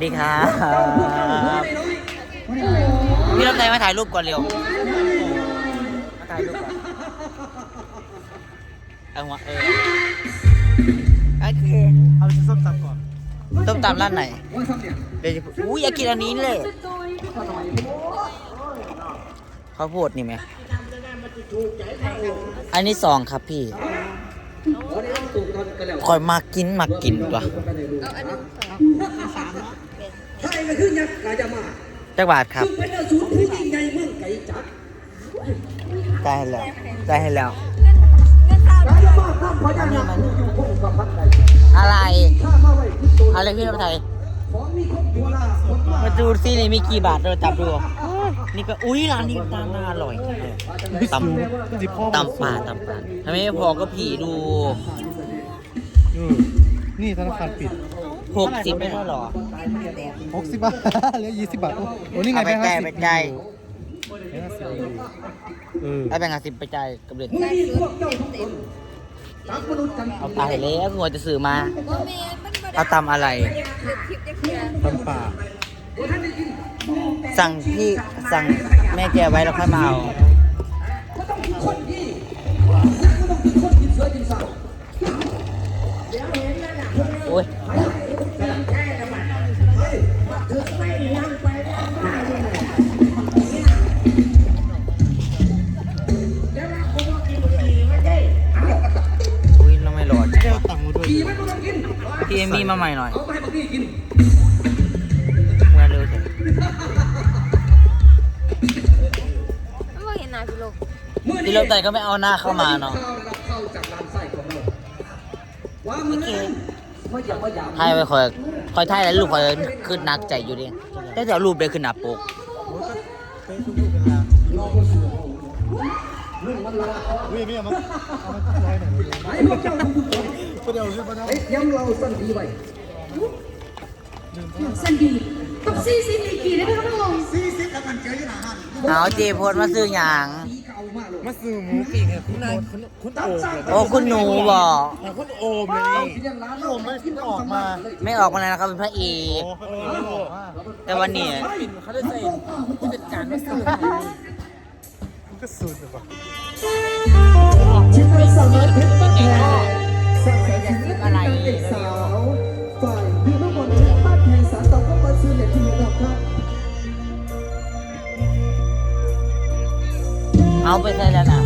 สวัสดีครับพี่ลำไยมาถ่ายรูปก่อนเร็วมาถ่ายรูปก่อนเอาหัวเออโอเคเอาไปซื้อส้มตำก่อนต้มตำร้านไหนเดี๋ยวจะอุ้ยอยากกินอันนี้เลยข้าวโพดนี่ไหมอันนี้สองครับพี่คอยมากินมากินตัว ไทยก็คือยักษ์กาจะมาจักบาทครับ ซึ่งเป็นอสูรผู้ยิ่งใหญ่เมืองไก่จักรได้ให้แล้ว ได้ให้แล้ว กาจะมาข้ามพญานาคอยู่คงกับพัดใดอะไร ข้ามาไว้ที่ตัวอะไรพี่ลำไยของมีครบตัวละคนมามาดูซินี่มีกี่บาทเราจับดู นี่ก็ อุ้ยร้านนี้ตามน่าอร่อยตำจิบพ่อตำป่าตำป่าถ้าไม่พอก็ผีดูอืมนี่ธนาคารปิด หกสิบไม่ใช่หรอ60บาทเหลือ20บาท โอ้โหนี่ไงเอาไปแบงค์จ่ายห้าไปสิบจ่ายแบงค์ห้าสิบเออเอาแบงค์ห้าสิบไปจ่ายกับเด็ดมีพวกเจ้าทุกคนตักมนุษย์กันเอาตายแล้วหัวจะซื้อมาเอาตำอะไรตำป่าสั่งพี่สั่งแม่แกไว้แล้วค่อยมาเอาก็ต้อ มี่มาใหม่หน่อยเอาไปให้พวกนี้กินเมื่อเร็วเถอะไม่เห็นหน้าพี่ลูกมื้อพี่นี้ลำไยก็ไม่เอาหน้าเข้ามาเนาะข้าวรับเข้าจากร้านไส้ของเราว่ามือนี้ไม่อยากไม่อยากถ่ายไว้คอยคอยถ่ายแล้วรูปคอยขึ้นนักใจอยู่ดิแต่จะเอารูปได้ขึ้นหน้าปก เฟซบุ๊กเป็นลาลุงมันละเฮ้ยไม่เอามาเอามาร้อยหน่อยไอ้พวกเจ้าทุกคนก็เดี๋ยวซื้อมาทำไอ้ย้ำเราสั้นดีไว้สันดีต้องซีซีมีกี่ได้ไหมครับน้องสี่สิบแล้วกันเจอที่หนฮันเอาเจพสมาซื้อหยางมากเลยมาซื้อหมูปีกเนี่ยคุณนายคุณคุณโอมโอ้คุณหนูบอกคุณโอมเลยนี่ยังร้านโอมไม่ขึ้นออกมา ไม่ออกมาเลยนะครับเป็นพระเอกแต่วันนี้เขาได้ใส่ผู้จัดการไมาซื้อ ก็สุดเลยว่ะชิดในสาวน้อยเพชรบ้านแพงสร้างสรรค์ศิลปินเด็กสาวฝ่ายพี่น้องบนเพชรบ้านแพงสารต่อก็มาซื้อเน็ตที่มีดอกครับเอาไปใส่แล้วนะ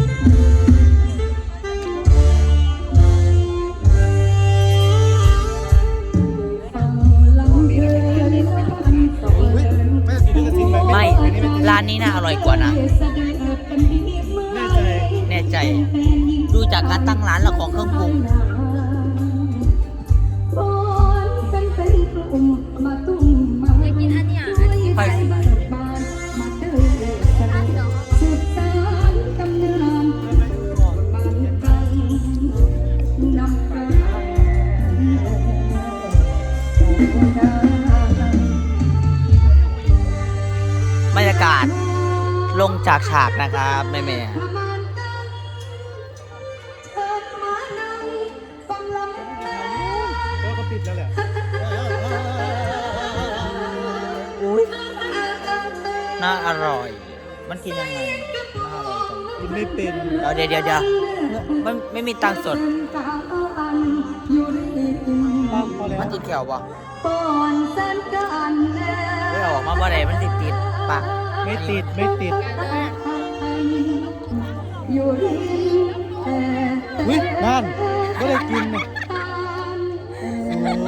อุ้ยไม่ติดกระสินไปไม่อันนี้ไม่ติดร้านนี้น่าอร่อยกว่านะ แน่ใจแน่ใจ ดูจากการตั้งร้านและของเครื่องปรุงอย ลงจากฉากนะครับแม่แม่ก็เขาปิดแล้วแหละอุ้ยน่าอร่อย มันกินยังไงน่าอร่อยจังกินไม่เป็นเอาเดี๋ยวเดี๋ยวเดี๋ยวไม่ไม่มีตังค์สดป้าพอแล้วมันติดแถวปะไม่ออกมาบ่ได้มันติดติดปะ ไม่ติดไม่ติดอุ้ยนั่นไม่ได้กินเนี่ยโอ้โห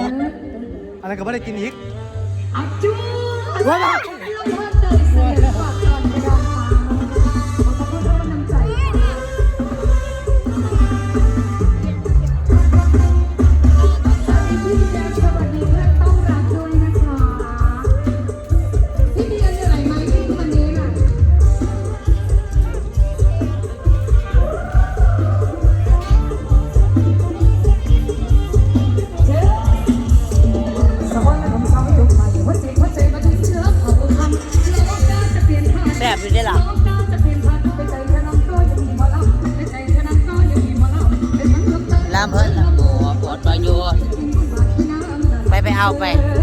อะไรก็ไม่ได้กินอีกว้าว out, but